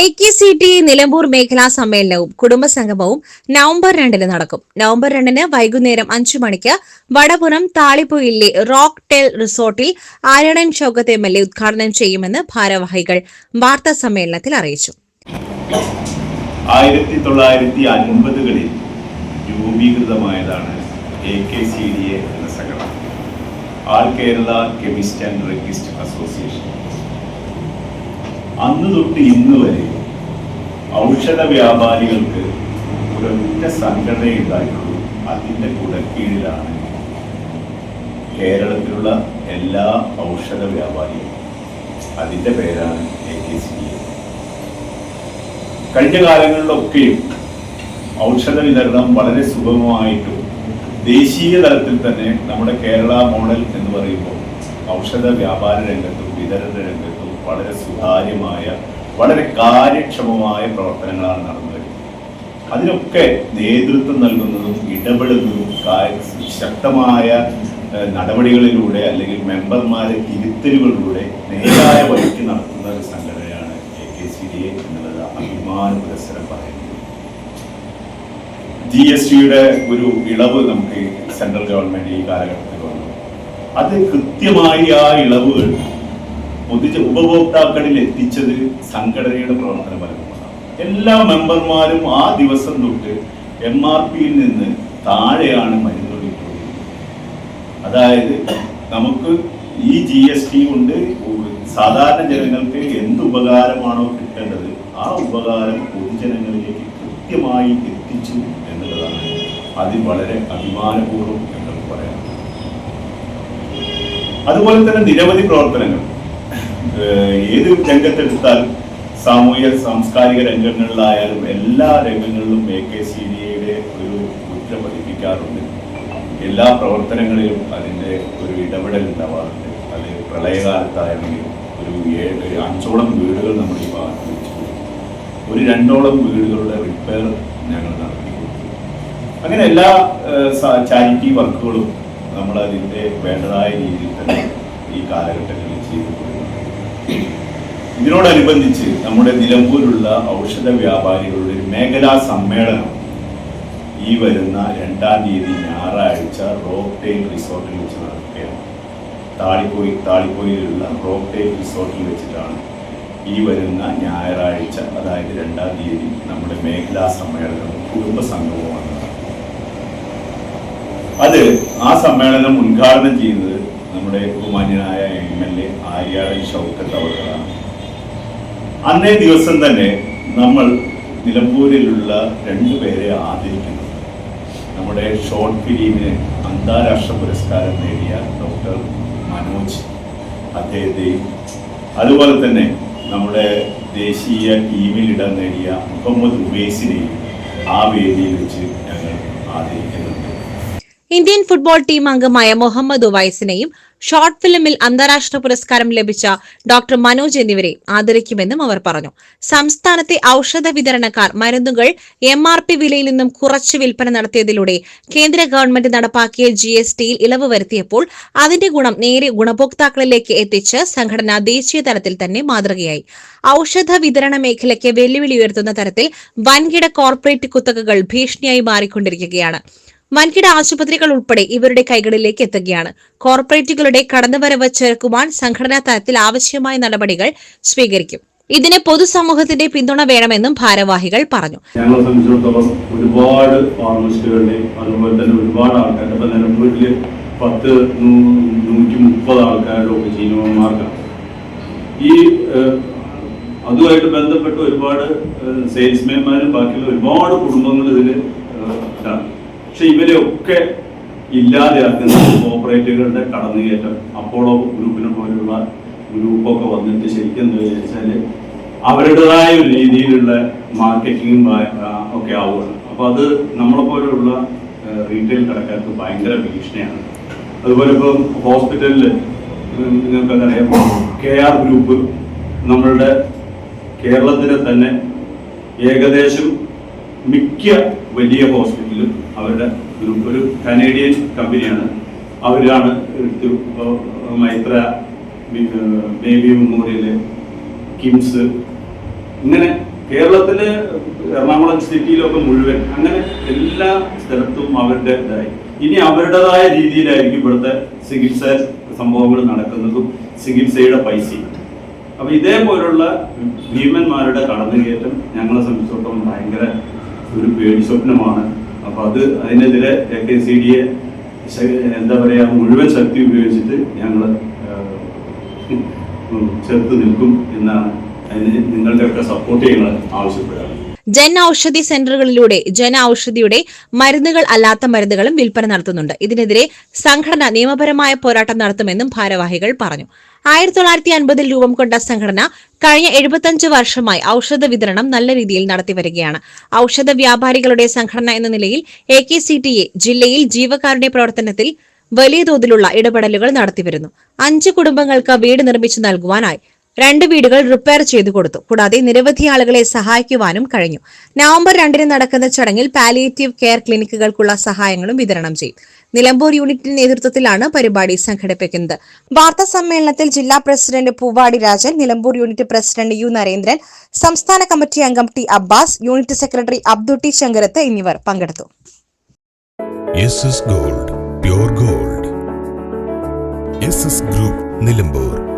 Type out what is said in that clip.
A K C T Nilambur മേഖലാ സമ്മേളനവും കുടുംബസംഗമവും November രണ്ടിന് നടക്കും. നവംബർ രണ്ടിന് വൈകുന്നേരം അഞ്ചു മണിക്ക് വടപുരം താളിപ്പുയിലെ റോക്ക് ടെൽ റിസോർട്ടിൽ Aryadan Shoukath M L A ഉദ്ഘാടനം ചെയ്യുമെന്ന് ഭാരവാഹികൾ വാർത്താ സമ്മേളനത്തിൽ അറിയിച്ചു. ആയിരത്തി തൊള്ളായിരത്തി അൻപതുകളിൽ രൂപീകൃതമായതാണ് എ കെ സി ഡി എന്ന സംഘടന. All Kerala chemist and druggist association. അന്ന് തൊട്ട് ഇന്ന് വരെ ഔഷധ വ്യാപാരികൾക്ക് ഒരൊറ്റ സംഘടന ഉണ്ടായിട്ടുള്ളൂ അതിന്റെ കുടക്കീഴിലാണ് കേരളത്തിലുള്ള എല്ലാ ഔഷധ വ്യാപാരികളും. അതിന്റെ പേരാണ് എ കെ സി കഴിഞ്ഞ കാലങ്ങളിലൊക്കെയും ഔഷധ വിതരണം വളരെ സുഗമമായിട്ടും ദേശീയ തലത്തിൽ തന്നെ നമ്മുടെ കേരള മോഡൽ എന്ന് പറയുമ്പോൾ ഔഷധ വ്യാപാര രംഗത്തും വിതരണ രംഗത്തും വളരെ സുതാര്യമായ വളരെ കാര്യക്ഷമമായ പ്രവർത്തനങ്ങളാണ് നടന്നു അതിനൊക്കെ നേതൃത്വം നൽകുന്നതും ഇടപെടുന്നതും ശക്തമായ നടപടികളിലൂടെ അല്ലെങ്കിൽ മെമ്പർമാരെ തിരുത്തലുകളിലൂടെ നേരായ വഴിക്ക് നടത്തുന്ന ഒരു സംഘടനയാണ് A K C D A എന്നുള്ളത് അഭിമാന പുരസ്സരം പറയുന്നത്. ജി എസ് ടിയുടെ ഒരു ഇളവ് നമുക്ക് സെൻട്രൽ ഗവൺമെന്റ് ഈ കാലഘട്ടത്തിൽ വന്നു. അത് കൃത്യമായി ആ ഇളവുകൾ പൊതുജ ഉപഭോക്താക്കളിൽ എത്തിച്ചത് സംഘടനയുടെ പ്രവർത്തന ഫലമാണ് എല്ലാ മെമ്പർമാരും ആ ദിവസം തൊട്ട് എം ആർ പിയിൽ നിന്ന് താഴെയാണ് മരുന്ന് അതായത് നമുക്ക് ഈ ജി എസ് ടി കൊണ്ട് സാധാരണ ജനങ്ങൾക്ക് എന്ത് ഉപകാരമാണോ കിട്ടേണ്ടത് ആ ഉപകാരം പൊതുജനങ്ങളിലേക്ക് കൃത്യമായി എത്തിച്ചു എന്നുള്ളതാണ് അതിൽ വളരെ അഭിമാനപൂർവം എന്നൊക്കെ പറയാം അതുപോലെ തന്നെ നിരവധി പ്രവർത്തനങ്ങൾ. ഏത് രംഗത്തെടുത്താലും സാമൂഹ്യ സാംസ്കാരിക രംഗങ്ങളിലായാലും എല്ലാ രംഗങ്ങളിലും എ കെ സി ഡി എയുടെ ഒരു കുറ്റ പതിപ്പിക്കാറുണ്ട്. എല്ലാ പ്രവർത്തനങ്ങളിലും അതിന്റെ ഒരു ഇടപെടൽ ഉണ്ടാവാറുണ്ട്. അത് പ്രളയകാലത്തായാലും ഒരു ഏഴ് അഞ്ചോളം വീടുകൾ നമ്മൾ ഈ ഭാഗത്ത് വെച്ചു ഒരു രണ്ടോളം വീടുകളുടെ റിപ്പയർ ഞങ്ങൾ നടത്തി അങ്ങനെ എല്ലാ ചാരിറ്റി വർക്കുകളും നമ്മൾ അതിന്റെ വേണ്ടതായ രീതിയിൽ തന്നെ ഈ കാലഘട്ടങ്ങളിൽ ചെയ്തു പോരുന്നുണ്ട് ഇതിനോടനുബന്ധിച്ച് നമ്മുടെ നിലമ്പൂരിലുള്ള ഔഷധ വ്യാപാരികളുടെ ഒരു മേഖലാ സമ്മേളനം ഈ വരുന്ന രണ്ടാം തീയതി ഞായറാഴ്ച റോക്ക് ടെയിൽ റിസോർട്ടിൽ വെച്ച് നടക്കുകയാണ്. താളിപ്പോയി താളിപ്പോയിലുള്ള റോക്ക് ടെയിൽ റിസോർട്ടിൽ വെച്ചിട്ടാണ് ഈ വരുന്ന ഞായറാഴ്ച അതായത് രണ്ടാം തീയതി നമ്മുടെ മേഖലാ സമ്മേളനം കുടുംബ സംഗമവുമാണ് അത് ആ സമ്മേളനം ഉദ്ഘാടനം ചെയ്യുന്നത് നമ്മുടെ ബഹുമാന്യനായ M L A Aryadan Shoukath അവർക്കാണ് അന്നേ ദിവസം തന്നെ നമ്മൾ നിലമ്പൂരിലുള്ള രണ്ടുപേരെ ആദരിക്കുന്നു. നമ്മുടെ ഷോർട്ട് ഫിലിമിന് അന്താരാഷ്ട്ര പുരസ്കാരം നേടിയ ഡോക്ടർ മനോജ് അദ്ദേഹത്തെയും അതുപോലെ തന്നെ നമ്മുടെ ദേശീയ ടീമിൽ ഇടം നേടിയ മുഹമ്മദ് ഉബേസിനെയും ആ വേദിയിൽ വെച്ച് ഞങ്ങൾ ആദരിക്കുന്നു. ഇന്ത്യൻ ഫുട്ബോൾ ടീം അംഗമായ മുഹമ്മദ് ഉവൈസിനെയും ഷോർട്ട് ഫിലിമിൽ അന്താരാഷ്ട്ര പുരസ്കാരം ലഭിച്ച ഡോക്ടർ മനോജ് എന്നിവരെ ആദരിക്കുമെന്നും അവർ പറഞ്ഞു. സംസ്ഥാനത്തെ ഔഷധ വിതരണക്കാർ മരുന്നുകൾ എം ആർ പി വിലയിൽ നിന്നും കുറച്ച് വിൽപ്പന നടത്തിയതിലൂടെ കേന്ദ്ര ഗവൺമെന്റ് നടപ്പാക്കിയ ജി എസ് ടിയിൽ ഇളവ് വരുത്തിയപ്പോൾ അതിന്റെ ഗുണം നേരെ ഗുണഭോക്താക്കളിലേക്ക് എത്തിച്ച് സംഘടന ദേശീയ തലത്തിൽ തന്നെ മാതൃകയായി. ഔഷധ വിതരണ മേഖലയ്ക്ക് വെല്ലുവിളി ഉയർത്തുന്ന തരത്തിൽ വൻകിട കോർപ്പറേറ്റ് കുത്തകകൾ ഭീഷണിയായി മാറിക്കൊണ്ടിരിക്കുകയാണ്. വൻകിട ആശുപത്രികൾ ഉൾപ്പെടെ ഇവരുടെ കൈകളിലേക്ക് എത്തുകയാണ്. കോർപ്പറേറ്റുകളുടെ കടന്നുവരവ് ചെറുക്കുവാൻ സംഘടനാ തലത്തിൽ ആവശ്യമായ നടപടികൾ സ്വീകരിക്കും. ഇതിന് പൊതുസമൂഹത്തിന്റെ പിന്തുണ വേണമെന്നും ഭാരവാഹികൾ പറഞ്ഞു. ഞങ്ങളെ സംബന്ധിച്ചിടത്തോളം ഒരുപാട് ഫാർമസിസ്റ്റുകളുടെ അതുപോലെ തന്നെ ഒരുപാട് ആൾക്കാരുടെ ഇപ്പം നിലമ്പൂരിൽ പത്ത് നൂറ്റി മുപ്പത് ആൾക്കാരുടെ ജീവന്മാർക്കാണ് ഈ അതുമായിട്ട് ബന്ധപ്പെട്ട് ഒരുപാട് സെയിൽസ്മാൻമാരും ബാക്കിയുള്ള ഒരുപാട് കുടുംബങ്ങൾ ഇതിൽ ഇതാണ്. പക്ഷെ ഇവരെയൊക്കെ ഇല്ലാതെയാക്കുന്ന കോപ്പറേറ്റുകളുടെ കടന്നുകയറ്റം അപ്പോളോ ഗ്രൂപ്പിനെ പോലുള്ള ഗ്രൂപ്പൊക്കെ വന്നിട്ട് ശരിക്കും എന്താ വെച്ചാൽ അവരുടേതായ രീതിയിലുള്ള മാർക്കറ്റിംഗും ഒക്കെ ആവുകയാണ്. അപ്പോൾ അത് നമ്മളെ പോലെയുള്ള റീറ്റെയിൽ കടക്കാർക്ക് ഭയങ്കര ഭീഷണിയാണ്. അതുപോലെ ഇപ്പം ഹോസ്പിറ്റലിൽ നിങ്ങൾക്കറിയാം കെ ആർ ഗ്രൂപ്പ് നമ്മളുടെ കേരളത്തിലെ തന്നെ ഏകദേശം മിക്ക വലിയ ഹോസ്പിറ്റലും അവരുടെ ഗ്രൂപ്പ് ഒരു കനേഡിയൻ കമ്പനിയാണ്. അവരാണ് മൈത്ര ബേബി മെമ്മോറിയൽ കിംസ് ഇങ്ങനെ കേരളത്തിലെ എറണാകുളം സിറ്റിയിലൊക്കെ മുഴുവൻ അങ്ങനെ എല്ലാ സ്ഥലത്തും അവരുടെ ഇതായി. ഇനി അവരുടേതായ രീതിയിലായിരിക്കും ഇവിടുത്തെ ചികിത്സ സംഭവങ്ങൾ നടക്കുന്നതും ചികിത്സയുടെ പൈസയും. അപ്പൊ ഇതേപോലുള്ള ഭീമന്മാരുടെ കടന്നുകയറ്റം ഞങ്ങളെ സംബന്ധിച്ചിടത്തോളം ഭയങ്കര ഒരു പേടി സ്വപ്നമാണ്. അപ്പൊ അത് അതിനെതിരെ എ കെ സി ഡിയെ എന്താ പറയാ മുഴുവൻ ശക്തി ഉപയോഗിച്ചിട്ട് ഞങ്ങൾ ചെറുത്ത് നിൽക്കും എന്നാണ് അതിന് നിങ്ങളുടെയൊക്കെ സപ്പോർട്ട് ഞങ്ങൾ ആവശ്യപ്പെടുകയാണ്. ജൻ ഔഷധി സെന്ററുകളിലൂടെ ജന ഔഷധിയുടെ മരുന്നുകൾ അല്ലാത്ത മരുന്നുകളും വിൽപ്പന നടത്തുന്നുണ്ട്. ഇതിനെതിരെ സംഘടന നിയമപരമായ പോരാട്ടം നടത്തുമെന്നും ഭാരവാഹികൾ പറഞ്ഞു. ആയിരത്തി തൊള്ളായിരത്തി അൻപതിൽ രൂപം കൊണ്ട സംഘടന കഴിഞ്ഞ എഴുപത്തഞ്ച് വർഷമായി ഔഷധ വിതരണം നല്ല രീതിയിൽ നടത്തിവരികയാണ് ഔഷധ വ്യാപാരികളുടെ സംഘടന എന്ന നിലയിൽ A K C T A ജില്ലയിൽ ജീവകാരുടെ പ്രവർത്തനത്തിൽ വലിയ തോതിലുള്ള ഇടപെടലുകൾ നടത്തിവരുന്നു അഞ്ച് കുടുംബങ്ങൾക്ക് വീട് നിർമ്മിച്ചു നൽകുവാനായി രണ്ട് വീടുകൾ റിപ്പയർ ചെയ്തു കൊടുത്തു. കൂടാതെ നിരവധി ആളുകളെ സഹായിക്കുവാനും കഴിഞ്ഞു. നവംബർ രണ്ടിന് നടക്കുന്ന ചടങ്ങിൽ പാലിയേറ്റീവ് കെയർ ക്ലിനിക്കുകൾക്കുള്ള സഹായങ്ങളും വിതരണം ചെയ്യും. നിലമ്പൂർ യൂണിറ്റിന്റെ നേതൃത്വത്തിലാണ് പരിപാടി സംഘടിപ്പിക്കുന്നത്. വാർത്താ സമ്മേളനത്തിൽ ജില്ലാ president Poovadi Rajan Nilambur unit president U Narendran സംസ്ഥാന കമ്മിറ്റി അംഗം T Abbas unit secretary Abdutty Shankarath എന്നിവർ പങ്കെടുത്തു. Gold gold. ഗ്രൂപ്പ് നിലമ്പൂർ.